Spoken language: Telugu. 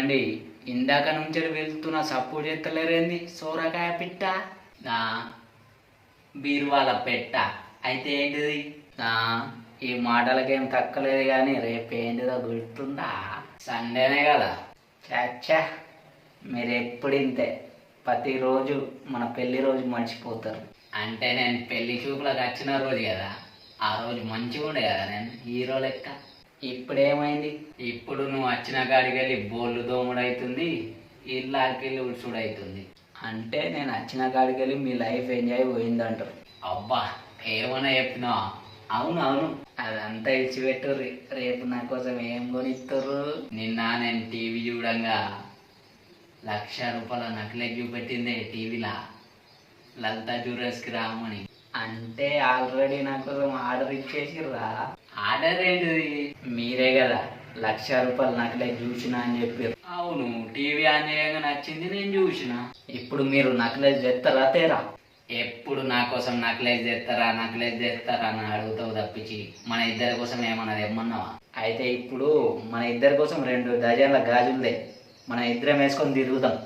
ఏమండి? ఇందాక నుంచి వెళ్తున్న సపోర్ట్ చేస్తలేరేంది? సోరకాయ పిట్ట? నా బీరువాల పెట్ట. అయితే ఏంటిది? నా ఈ మాటలకేం తక్కలేదు కానీ రేపు ఏంటిదో గుర్తుందా? సండేనే కదా. చాచా మీరు ఎప్పుడు ఇంతే ప్రతిరోజు మన పెళ్ళి రోజు మర్చిపోతారు. అంటే నేను పెళ్ళి చూపులకు వచ్చిన రోజు కదా. ఆ రోజు మంచిగా ఉండే కదా నేను? హీరో లెక్క. ఇప్పుడు ఏమైంది ఇప్పుడు నువ్వు వచ్చిన కాడికి వెళ్ళి బోళ్ళు దోముడు అవుతుంది ఇల్లాకి వెళ్ళి ఉడుచుడు అవుతుంది అంటే నేను వచ్చిన కాడికి వెళ్ళి మీ లైఫ్ ఎంజాయ్ పోయిందంటారు. అబ్బా ఏమన్నా చెప్పినా? అవును అవును. అదంతా ఇచ్చిపెట్టు రేపు నా కోసం ఏం కొనిస్తారు నిన్న నేను టీవీ చూడంగా లక్ష రూపాయల నక్లెస్ చూపెట్టిందే టీవీలా. లలిత జ్యువెలర్స్కి రామని. అంటే ఆల్రెడీ నా కోసం ఆర్డర్ ఇచ్చేసిర్రా? ఆర్డర్ ఏంటిది? లక్ష రూపాయలు నక్లెస్ చూసిన అని చెప్పారు అవును టీవీ ఆన్ చేయగా నచ్చింది నేను చూసిన. ఇప్పుడు మీరు నక్లెస్ తెస్తారా తేరా? ఎప్పుడు నా కోసం నక్లెస్ తెస్తారా నక్లెస్ తెస్తారా అని అడుగుతావు తప్పించి మన ఇద్దరి కోసం ఏమన్నా తెమ్మన్నావా? అయితే ఇప్పుడు మన ఇద్దరి కోసం రెండు డజన్ల గాజులదే. మన ఇద్దరం వేసుకొని తిరుగుదాం.